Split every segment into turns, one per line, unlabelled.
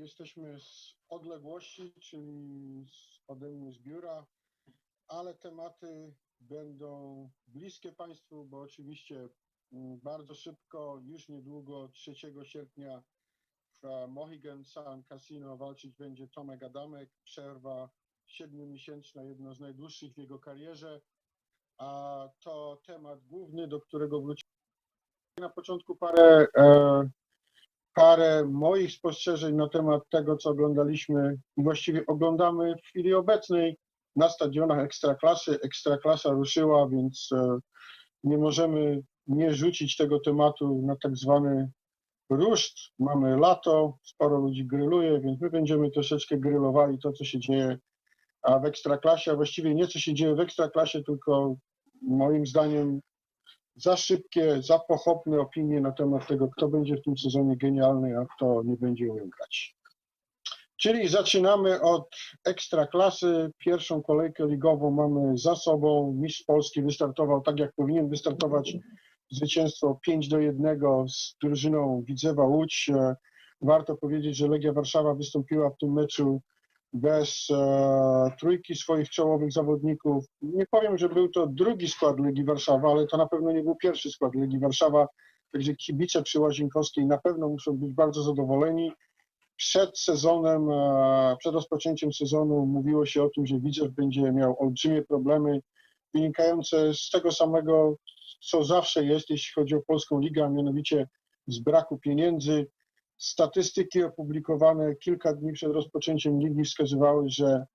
jesteśmy z odległości, czyli z, ode mnie z biura, ale tematy będą bliskie Państwu, bo oczywiście mm, bardzo szybko, już niedługo, 3 sierpnia w Mohegan Sun Casino walczyć będzie Tomek Adamek. Przerwa siedmiomiesięczna, jedno z najdłuższych w jego karierze. A to temat główny, do którego wrócimy. Na początku parę e, parę moich spostrzeżeń na temat tego, co oglądaliśmy właściwie oglądamy w chwili obecnej na stadionach Ekstraklasy. Ekstraklasa ruszyła, więc e, nie możemy nie rzucić tego tematu na tak zwany ruszt. Mamy lato, sporo ludzi gryluje, więc my będziemy troszeczkę grylowali to, co się dzieje a w Ekstraklasie, a właściwie nie co się dzieje w Ekstraklasie, tylko moim zdaniem za szybkie, za pochopne opinie na temat tego, kto będzie w tym sezonie genialny, a kto nie będzie umiał grać. Czyli zaczynamy od ekstraklasy. Pierwszą kolejkę ligową mamy za sobą. Mistrz Polski wystartował tak, jak powinien wystartować. Zwycięstwo 5 do 1 z drużyną Widzewa Łódź. Warto powiedzieć, że Legia Warszawa wystąpiła w tym meczu bez e, trójki swoich czołowych zawodników. Nie powiem, że był to drugi skład Legii Warszawa, ale to na pewno nie był pierwszy skład Legii Warszawa. Także kibice przy Łazienkowskiej na pewno muszą być bardzo zadowoleni. Przed sezonem, e, przed rozpoczęciem sezonu mówiło się o tym, że Widzew będzie miał olbrzymie problemy wynikające z tego samego, co zawsze jest, jeśli chodzi o polską ligę, a mianowicie z braku pieniędzy, Statystyki opublikowane kilka dni przed rozpoczęciem ligi wskazywały, że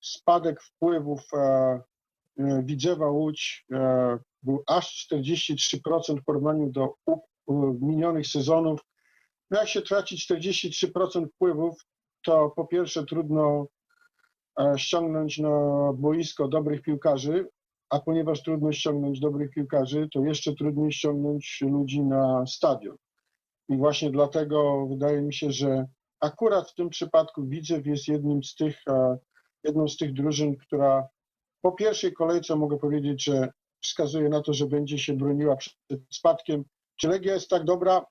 spadek wpływów e, e, Widzewa Łódź e, był aż 43% w porównaniu do minionych sezonów. No jak się traci 43% wpływów, to po pierwsze trudno ściągnąć na boisko dobrych piłkarzy, a ponieważ trudno ściągnąć dobrych piłkarzy, to jeszcze trudniej ściągnąć ludzi na stadion. I właśnie dlatego wydaje mi się, że akurat w tym przypadku Widzew jest jednym z tych, e, jedną z tych drużyn, która po pierwszej kolejce mogę powiedzieć, że wskazuje na to, że będzie się broniła przed spadkiem. Czy Legia jest tak dobra,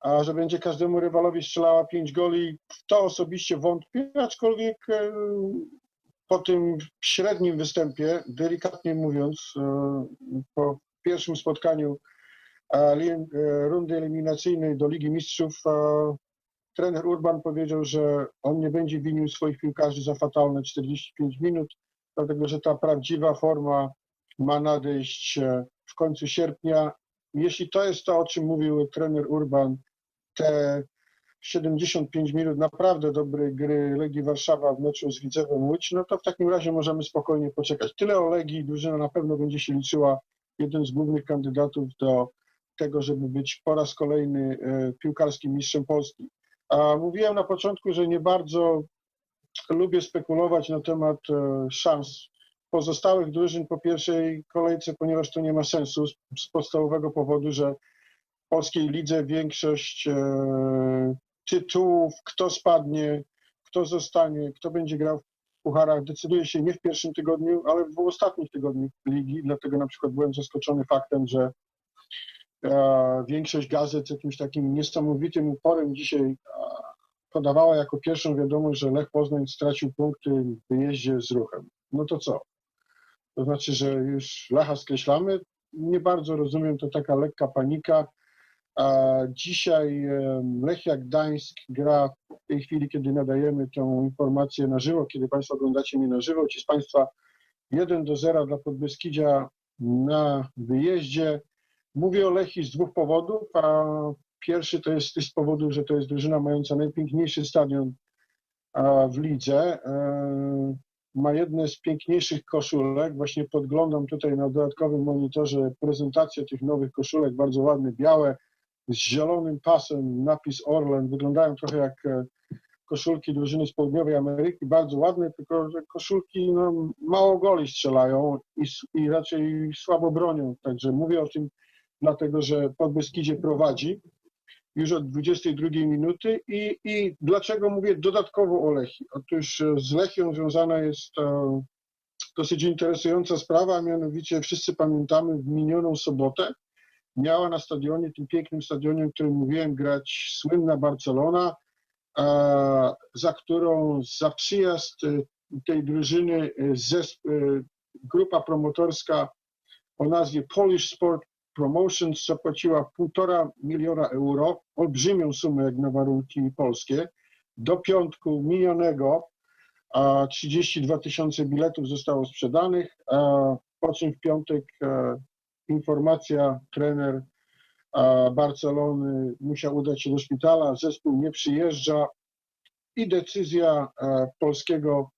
a że będzie każdemu rywalowi strzelała pięć goli? W to osobiście wątpię, aczkolwiek e, po tym średnim występie, delikatnie mówiąc, e, po pierwszym spotkaniu rundy eliminacyjnej do Ligi Mistrzów e, trener Urban powiedział, że on nie będzie winił swoich piłkarzy za fatalne 45 minut, dlatego że ta prawdziwa forma ma nadejść e, w końcu sierpnia. Jeśli to jest to, o czym mówił trener Urban, te 75 minut naprawdę dobrej gry Legii Warszawa w meczu z Widzewem Łódź, no to w takim razie możemy spokojnie poczekać. Tyle o Legii, drużyna na pewno będzie się liczyła jeden z głównych kandydatów do tego, żeby być po raz kolejny e, piłkarskim mistrzem Polski. A mówiłem na początku, że nie bardzo lubię spekulować na temat e, szans pozostałych drużyn po pierwszej kolejce, ponieważ to nie ma sensu z, podstawowego powodu, że w polskiej lidze większość e, tytułów, kto spadnie, kto zostanie, kto będzie grał w pucharach, decyduje się nie w pierwszym tygodniu, ale w ostatnich tygodniach ligi. Dlatego na przykład byłem zaskoczony faktem, że większość gazet jakimś takim niesamowitym uporem dzisiaj podawała jako pierwszą wiadomość, że Lech Poznań stracił punkty w wyjeździe z ruchem. No to co? To znaczy, że już Lecha skreślamy? Nie bardzo rozumiem, to taka lekka panika. A dzisiaj Lechia Gdańsk gra w tej chwili, kiedy nadajemy tę informację na żywo, kiedy Państwo oglądacie mnie na żywo. Ci z Państwa 1 do 0 dla Podbeskidzia na wyjeździe. Mówię o Lechii z dwóch powodów, a pierwszy to jest z powodu, że to jest drużyna mająca najpiękniejszy stadion w lidze. E, Ma jedne z piękniejszych koszulek. Właśnie podglądam tutaj na dodatkowym monitorze prezentację tych nowych koszulek, bardzo ładne, białe, z zielonym pasem, napis Orlen. Wyglądają trochę jak e, koszulki drużyny z południowej Ameryki, bardzo ładne, tylko że koszulki no, mało goli strzelają i, i raczej słabo bronią. Także mówię o tym dlatego, że Podbeskidzie prowadzi już od 22 minuty i, i dlaczego mówię dodatkowo o Lechii? Otóż e, z Lechią związana jest e, dosyć interesująca sprawa, a mianowicie wszyscy pamiętamy w minioną sobotę miała na stadionie, tym pięknym stadionie, o którym mówiłem, grać słynna Barcelona, e, za którą za przyjazd tej drużyny grupa promotorska o nazwie Polish Sport Promotions zapłaciła półtora miliona euro, olbrzymią sumę jak na warunki polskie. Do piątku minionego a 32 tysiące biletów zostało sprzedanych, po czym w piątek e, informacja, trener Barcelony musiał udać się do szpitala, zespół nie przyjeżdża i decyzja e, polskiego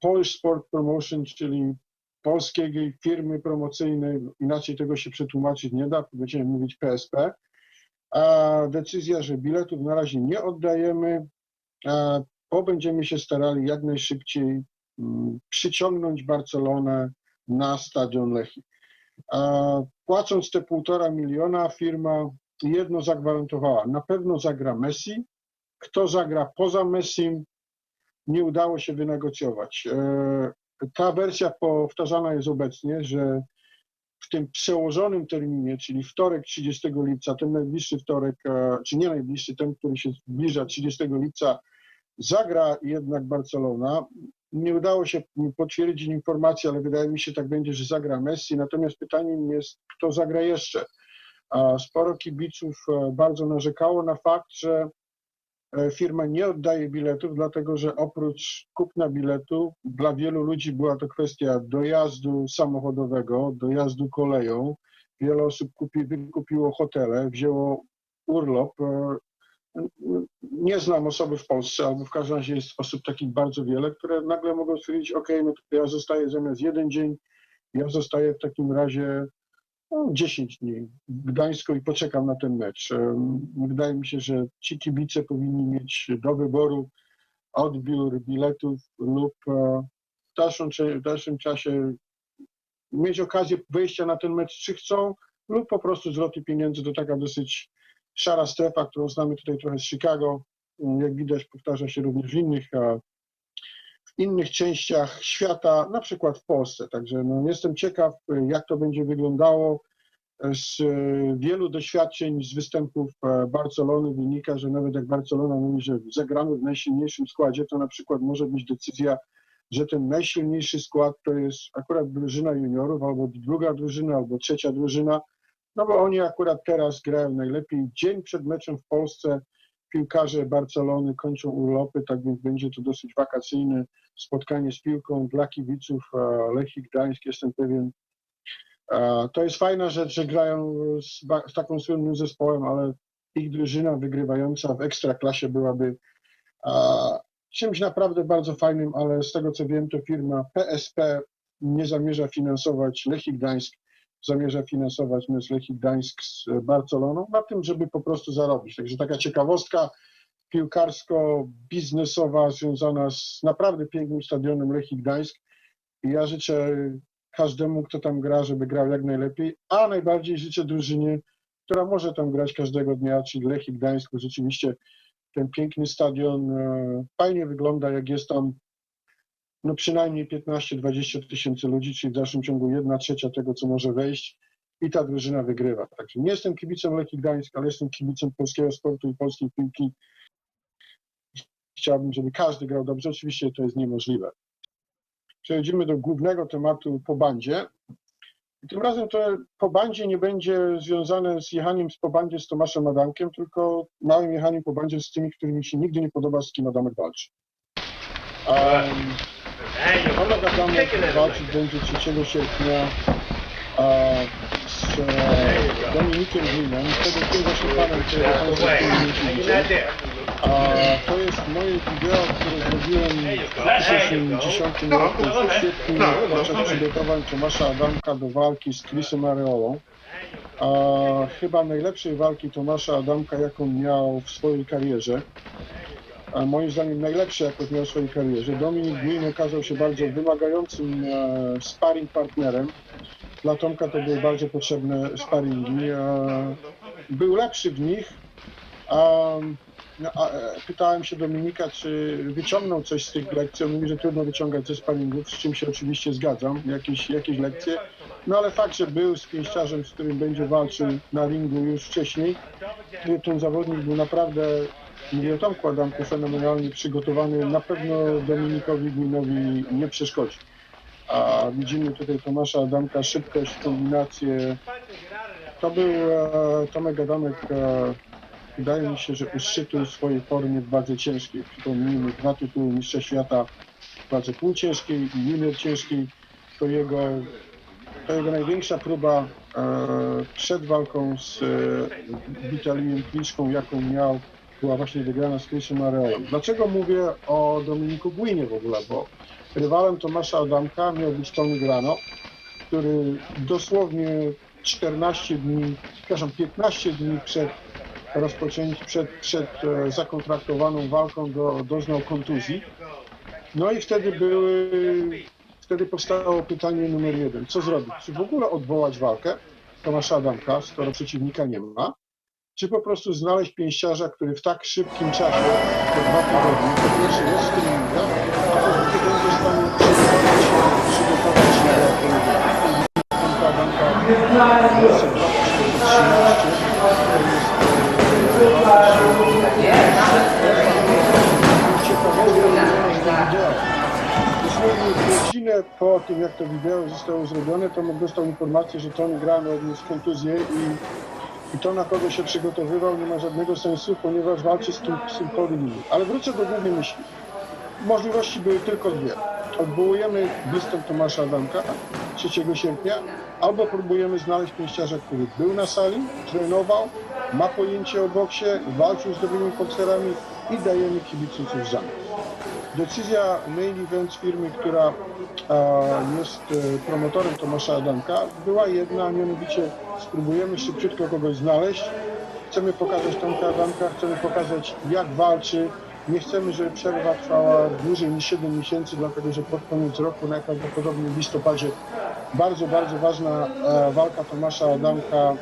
Polish Sport Promotion, czyli polskiej firmy promocyjnej, inaczej tego się przetłumaczyć nie da, będziemy mówić PSP, a decyzja, że biletów na razie nie oddajemy, bo będziemy się starali jak najszybciej mm, przyciągnąć Barcelonę na stadion Lechi. Płacąc te półtora miliona, firma jedno zagwarantowała. Na pewno zagra Messi. Kto zagra poza Messim, nie udało się wynegocjować. Ta wersja powtarzana jest obecnie, że w tym przełożonym terminie, czyli wtorek 30 lipca, ten najbliższy wtorek, e, czy nie najbliższy, ten, który się zbliża 30 lipca, zagra jednak Barcelona. Nie udało się potwierdzić informacji, ale wydaje mi się, tak będzie, że zagra Messi. Natomiast pytaniem jest, kto zagra jeszcze. Sporo kibiców e, bardzo narzekało na fakt, że firma nie oddaje biletów, dlatego że oprócz kupna biletu dla wielu ludzi była to kwestia dojazdu samochodowego, dojazdu koleją. Wiele osób kupi, wykupiło hotele, wzięło urlop. e, nie znam osoby w Polsce, albo w każdym razie jest osób takich bardzo wiele, które nagle mogą stwierdzić, ok, no to ja zostaję zamiast jeden dzień, ja zostaję w takim razie 10 dni w Gdańsku i poczekam na ten mecz. Wydaje mi się, że ci kibice powinni mieć do wyboru odbiór biletów lub e, w dalszym, w dalszym czasie mieć okazję wejścia na ten mecz, czy chcą, lub po prostu zwroty pieniędzy to taka dosyć szara strefa, którą znamy tutaj trochę z Chicago. Jak widać, powtarza się również w innych, innych częściach świata, na przykład w Polsce. Także no, jestem ciekaw, jak to będzie wyglądało. Z e, wielu doświadczeń z występów e, Barcelony wynika, że nawet jak Barcelona mówi, że zagramy w najsilniejszym składzie, to na przykład może być decyzja, że ten najsilniejszy skład to jest akurat drużyna juniorów, albo druga drużyna, albo trzecia drużyna, no bo oni akurat teraz grają najlepiej. Dzień przed meczem w Polsce piłkarze Barcelony kończą urlopy, tak więc będzie to dosyć wakacyjne spotkanie z piłką dla kibiców Lechii Gdańsk, jestem pewien. To jest fajna rzecz, że grają z, z taką słynnym zespołem, ale ich drużyna wygrywająca w ekstraklasie byłaby czymś naprawdę bardzo fajnym, ale z tego co wiem, to firma PSP nie zamierza finansować Lechii Gdańsk zamierza finansować Lechii Gdańsk z Barceloną, na tym, żeby po prostu zarobić. Także taka ciekawostka piłkarsko-biznesowa związana z naprawdę pięknym stadionem Lechii Gdańsk. I ja życzę każdemu, kto tam gra, żeby grał jak najlepiej, a najbardziej życzę drużynie, która może tam grać każdego dnia, czyli Lechii bo rzeczywiście ten piękny stadion e, fajnie wygląda, jak jest tam no przynajmniej 15-20 tysięcy ludzi, czyli w dalszym ciągu jedna trzecia tego, co może wejść i ta drużyna wygrywa. Także nie jestem kibicem Lechii Gdańsk, ale jestem kibicem polskiego sportu i polskiej piłki. Chciałbym, żeby każdy grał dobrze. Oczywiście to jest niemożliwe. Przechodzimy do głównego tematu po bandzie. I tym razem to po bandzie nie będzie związane z jechaniem z po bandzie z Tomaszem Adamkiem, tylko małym jechaniem po bandzie z tymi, którymi się nigdy nie podoba, z kim Adamek walczy. Um, Tomek Adamek walczyć będzie 3 sierpnia a, z e, Dominikiem Glinem, wtedy tym właśnie panem, którego Państwo nie widzicie. A to jest moje wideo, które zrobiłem w 2010 roku w kwietniu podczas przygotowań Tomasza Adamka do walki z Chrisem Areolą. A chyba najlepszej walki Tomasza Adamka, jaką miał w swojej karierze. A moim zdaniem najlepszy, jaką miał w swojej karierze. Dominik Green okazał się bardzo wymagającym e, sparring partnerem. Dla Tomka to były bardzo potrzebne sparingi. E, był lepszy w nich, a no, a, e, pytałem się Dominika, czy wyciągnął coś z tych lekcji. On mówi, że trudno wyciągać ze sparingów, z czym się oczywiście zgadzam, jakieś, jakieś lekcje. No ale fakt, że był z pięściarzem, z którym będzie walczył na ringu już wcześniej, ten zawodnik był naprawdę, mówię Tomku Adamku, fenomenalnie przygotowany. Na pewno Dominikowi Gwinowi nie przeszkodzi. A widzimy tutaj Tomasza Adamka, szybkość, kombinację. To był e, Tomek Adamek, e, wydaje mi się, że u szczytu swojej formy w wadze ciężkiej. Przypomnijmy, dwa tytuły mistrza świata w wadze półciężkiej i junior ciężkiej. To jego, to jego największa próba e, przed walką z e, Kliczką, jaką miał, była właśnie wygrana z Chrisem Areolem. Dlaczego mówię o Dominiku Gwinie w ogóle? Bo rywalem Tomasza Adamka miał być Tony Grano, który dosłownie 14 dni, przepraszam, 15 dni przed rozpoczęciem, przed, przed e, zakontraktowaną walką do, doznał kontuzji. No i wtedy były, wtedy powstało pytanie numer jeden. Co zrobić? Czy w ogóle odwołać walkę Tomasza Adamka, skoro przeciwnika nie ma? Czy po prostu znaleźć pięściarza, który w tak szybkim czasie, po dwa tygodnie, po pierwsze jest w tym a po drugie będzie w stanie przygotować przygotować się do w roce 2013 to jest godzinę po tym, jak to wideo zostało zrobione, Tomek dostał informację, że Tony Grano odniósł kontuzję i, i to, na kogo się przygotowywał, nie ma żadnego sensu, ponieważ walczy z kim, z innym. Ale wrócę do głównej myśli. Możliwości były tylko dwie. Odwołujemy występ Tomasza Adamka 3 sierpnia, albo próbujemy znaleźć pięściarza, który był na sali, trenował, ma pojęcie o boksie, walczył z dobrymi bokserami i dajemy kibicom coś zamian. Decyzja Main Events firmy, która e, jest e, promotorem Tomasza Adamka, była jedna, mianowicie spróbujemy szybciutko kogoś znaleźć. Chcemy pokazać Tomka Adamka, chcemy pokazać jak walczy. Nie chcemy, żeby przerwa trwała dłużej niż 7 miesięcy, dlatego że pod koniec roku, najprawdopodobniej w listopadzie, bardzo, bardzo ważna e, walka Tomasza Adamka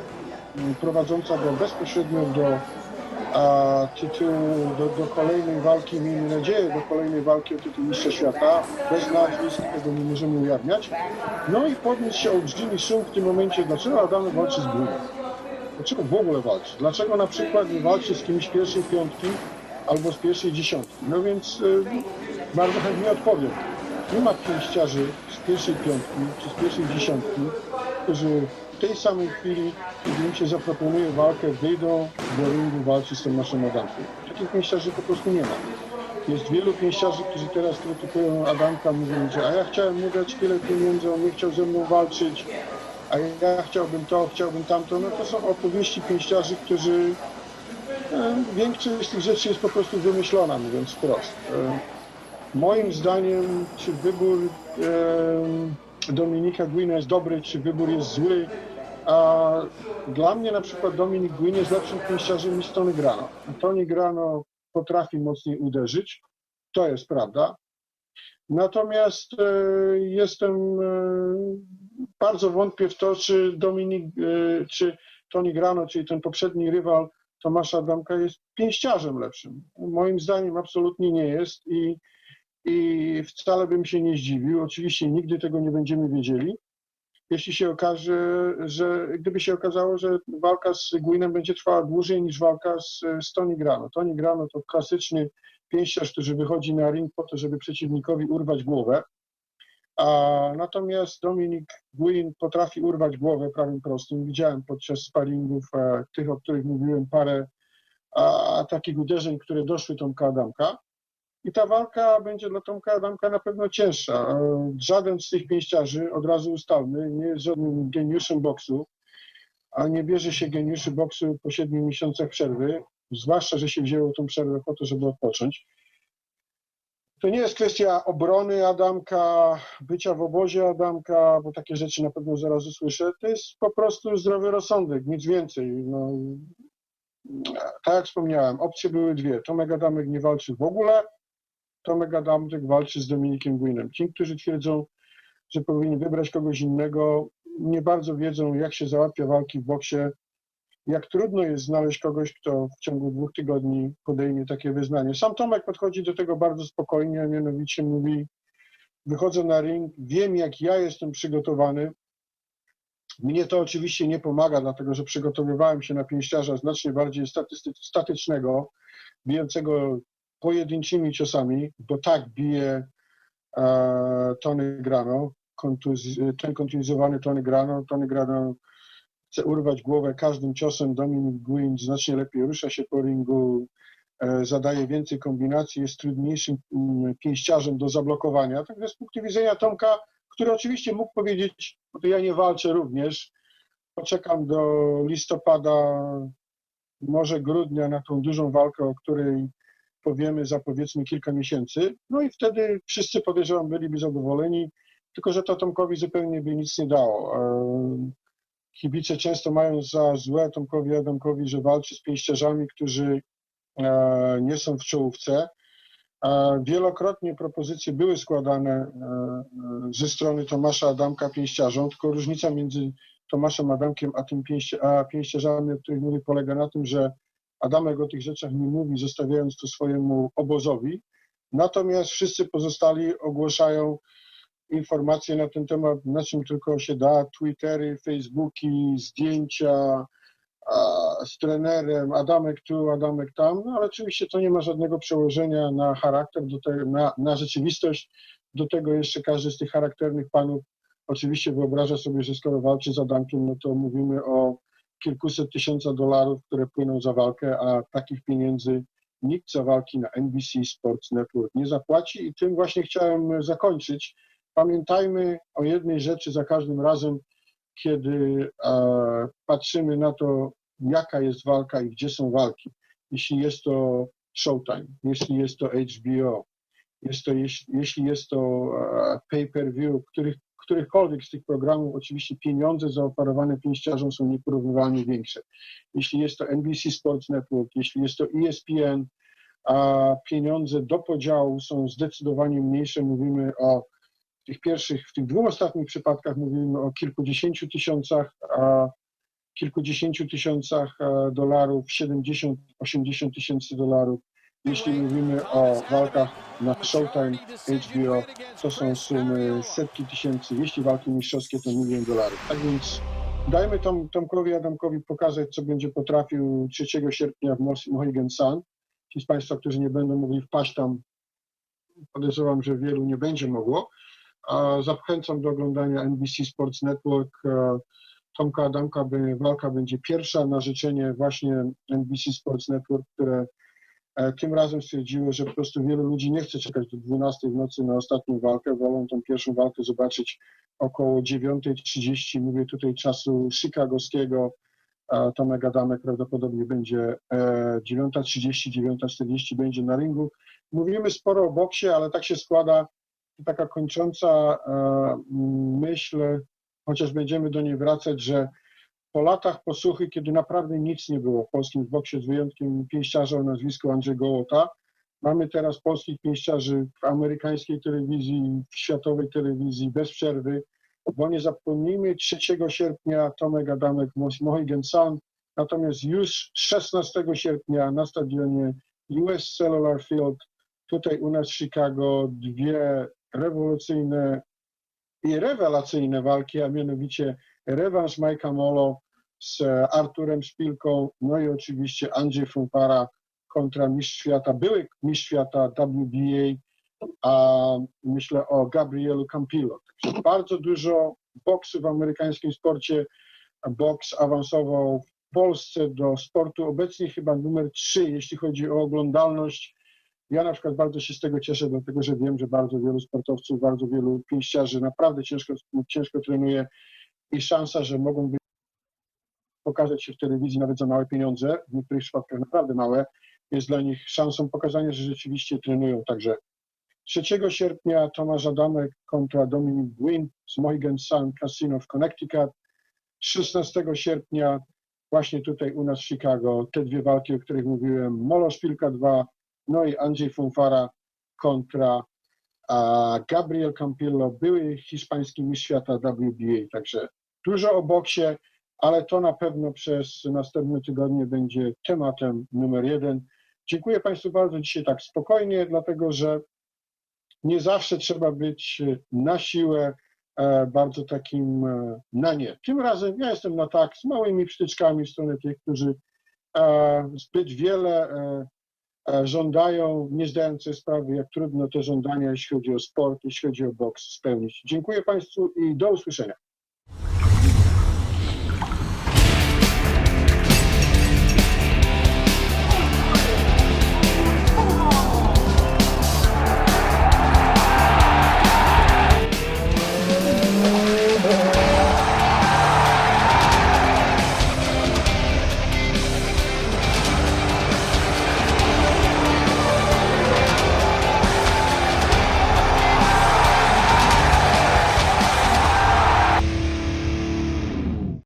prowadząca do bezpośrednio do a tytuł do, do kolejnej walki, miejmy nadzieję, do kolejnej walki o tytuł mistrza świata. Bez nazwisk tego nie możemy ujawniać. No i podniósł się olbrzymi szum w tym momencie, dlaczego Adamek walczy z Brunem. Dlaczego w ogóle walczy? Dlaczego na przykład nie walczy z kimś z pierwszej piątki albo z pierwszej dziesiątki? No więc y, bardzo chętnie odpowiem. Nie ma pięściarzy z pierwszej piątki czy z pierwszej dziesiątki, którzy w tej samej chwili, kiedy im się zaproponuje walkę, wyjdą do ringu walczyć z Tomaszem Adamkiem. Takich pięściarzy po prostu nie ma. Jest wielu pięściarzy, którzy teraz krytykują Adamka, mówiąc, że a ja chciałem mu dać tyle pieniędzy, on nie chciał ze mną walczyć, a ja chciałbym to, chciałbym tamto. No to są opowieści pięściarzy, którzy e, większość z tych rzeczy jest po prostu wymyślona, mówiąc wprost. E, moim zdaniem, czy wybór e, Dominika Gwina jest dobry, czy wybór jest zły, a dla mnie na przykład Dominik Gwin jest lepszym pięściarzem niż Tony Grano. Tony Grano potrafi mocniej uderzyć, to jest prawda. Natomiast e, jestem, e, bardzo wątpię w to, czy Dominik, e, czy Tony Grano, czyli ten poprzedni rywal Tomasza Adamka jest pięściarzem lepszym. Moim zdaniem absolutnie nie jest i, i wcale bym się nie zdziwił. Oczywiście nigdy tego nie będziemy wiedzieli. Jeśli się okaże, że gdyby się okazało, że walka z Gwinem będzie trwała dłużej niż walka z, z Tony Grano. Tony Grano to klasyczny pięściarz, który wychodzi na ring po to, żeby przeciwnikowi urwać głowę. A natomiast Dominik Gwyn potrafi urwać głowę prawym prostym. Widziałem podczas sparingów e, tych, o których mówiłem, parę a, takich uderzeń, które doszły Tomka Adamka. I ta walka będzie dla Tomka Adamka na pewno cięższa. E, Żaden z tych pięściarzy, od razu ustalmy, nie jest żadnym geniuszem boksu, a nie bierze się geniuszy boksu po siedmiu miesiącach przerwy, zwłaszcza, że się wzięło tą przerwę po to, żeby odpocząć. To nie jest kwestia obrony Adamka, bycia w obozie Adamka, bo takie rzeczy na pewno zaraz usłyszę. To jest po prostu zdrowy rozsądek, nic więcej. No, tak jak wspomniałem, opcje były dwie. Tomek Adamek nie walczy w ogóle, Tomek Adamek walczy z Dominikiem Gwinem. Ci, którzy twierdzą, że powinni wybrać kogoś innego, nie bardzo wiedzą, jak się załatwia walki w boksie. jak trudno jest znaleźć kogoś, kto w ciągu dwóch tygodni podejmie takie wyznanie. Sam Tomek podchodzi do tego bardzo spokojnie, a mianowicie mówi, wychodzę na ring, wiem jak ja jestem przygotowany. Mnie to oczywiście nie pomaga, dlatego że przygotowywałem się na pięściarza znacznie bardziej statystyk- statycznego, bijącego pojedynczymi ciosami, bo tak bije e, Tony Grano, kontuz- ten kontuzjowany Tony Grano. Tony Grano chce urwać głowę każdym ciosem. Dominic Gwynn znacznie lepiej rusza się po ringu, e, zadaje więcej kombinacji, jest trudniejszym mm, pięściarzem do zablokowania. Także z punktu widzenia Tomka, który oczywiście mógł powiedzieć, bo to ja nie walczę również, poczekam do listopada, może grudnia na tą dużą walkę, o której powiemy za powiedzmy kilka miesięcy. No i wtedy wszyscy podejrzewam byliby zadowoleni, tylko że to Tomkowi zupełnie by nic nie dało. E, Kibice często mają za złe Tomkowi Adamkowi, że walczy z pięściarzami, którzy e, nie są w czołówce. E, Wielokrotnie propozycje były składane ze strony Tomasza Adamka pięściarzom, tylko różnica między Tomaszem Adamkiem a, tym pięścia, a pięściarzami, o których mówi, polega na tym, że Adamek o tych rzeczach nie mówi, zostawiając to swojemu obozowi. Natomiast wszyscy pozostali ogłaszają informacje na ten temat, na czym tylko się da, Twittery, Facebooki, zdjęcia a, z trenerem, Adamek tu, Adamek tam, no ale oczywiście to nie ma żadnego przełożenia na charakter, do te, na, na rzeczywistość. Do tego jeszcze każdy z tych charakternych panów oczywiście wyobraża sobie, że skoro walczy z Adamkiem, no to mówimy o kilkuset tysiąca dolarów, które płyną za walkę, a takich pieniędzy nikt za walki na NBC Sports Network nie zapłaci i tym właśnie chciałem zakończyć. Pamiętajmy o jednej rzeczy za każdym razem, kiedy e, patrzymy na to, jaka jest walka i gdzie są walki. Jeśli jest to Showtime, jeśli jest to HBO, jest to, jeśli, jeśli jest to e, pay-per-view, których, którychkolwiek z tych programów, oczywiście pieniądze zaoferowane pięściarzom są nieporównywalnie większe. Jeśli jest to NBC Sports Network, jeśli jest to ESPN, a pieniądze do podziału są zdecydowanie mniejsze. Mówimy o tych pierwszych, w tych dwóch ostatnich przypadkach mówimy o kilkudziesięciu tysiącach, a kilkudziesięciu tysiącach e, dolarów, 70-80 tysięcy dolarów. Jeśli mówimy o walkach na Showtime, HBO, to są sumy setki tysięcy. Jeśli walki mistrzowskie, to milion dolarów. Tak więc dajmy Tom, Tomkowi Adamkowi pokazać, co będzie potrafił 3 sierpnia w Mohegan Sun. Ci z Państwa, którzy nie będą mogli wpaść tam, podejrzewam, że wielu nie będzie mogło. A Zachęcam do oglądania NBC Sports Network. E, Tomka Adamka, walka będzie pierwsza na życzenie właśnie NBC Sports Network, które tym razem stwierdziło, że po prostu wielu ludzi nie chce czekać do 12 w nocy na ostatnią walkę, wolą tą pierwszą walkę zobaczyć około 9.30, mówię tutaj czasu chicagowskiego, Tomek Adamek prawdopodobnie będzie e, 9.30, 9.40 będzie na ringu. Mówimy sporo o boksie, ale tak się składa, taka kończąca e, myśl, chociaż będziemy do niej wracać, że po latach posłuchy, kiedy naprawdę nic nie było w polskim boksie, z wyjątkiem pięściarza o nazwisku Andrzej Gołota, mamy teraz polskich pięściarzy w amerykańskiej telewizji, w światowej telewizji bez przerwy, bo nie zapomnijmy 3 sierpnia Tomek Adamek Mohegan Sun, natomiast już 16 sierpnia na stadionie US Cellular Field tutaj u nas w Chicago dwie rewolucyjne i rewelacyjne walki, a mianowicie rewanż Majka Molo z e, Arturem Szpilką, no i oczywiście Andrzej Fumpara kontra mistrz świata, były mistrz świata WBA, a myślę o Gabrielu Campillo. Także bardzo dużo boksu w amerykańskim sporcie. Boks awansował w Polsce do sportu obecnie chyba numer 3, jeśli chodzi o oglądalność. Ja na przykład bardzo się z tego cieszę, dlatego że wiem, że bardzo wielu sportowców, bardzo wielu pięściarzy naprawdę ciężko, ciężko trenuje i szansa, że mogą być, pokazać się w telewizji nawet za małe pieniądze, w niektórych przypadkach naprawdę małe, jest dla nich szansą pokazania, że rzeczywiście trenują. Także 3 sierpnia Tomasz Adamek kontra Dominic Gwynn z Mohegan Sun Casino w Connecticut. 16 sierpnia właśnie tutaj u nas w Chicago te dwie walki, o których mówiłem, Molo Szpilka 2, no i Andrzej Funfara kontra Gabriel Campillo, były hiszpański mistrz świata WBA. Także dużo o boksie, ale to na pewno przez następne tygodnie będzie tematem numer jeden. Dziękuję Państwu bardzo dzisiaj tak spokojnie, dlatego że nie zawsze trzeba być na siłę e, bardzo takim e, na nie. Tym razem ja jestem na tak z małymi przytyczkami w stronę tych, którzy e, zbyt wiele żądają, nie zdając sobie sprawy, jak trudno te żądania, jeśli chodzi o sport, jeśli chodzi o boks, spełnić. Dziękuję Państwu i do usłyszenia.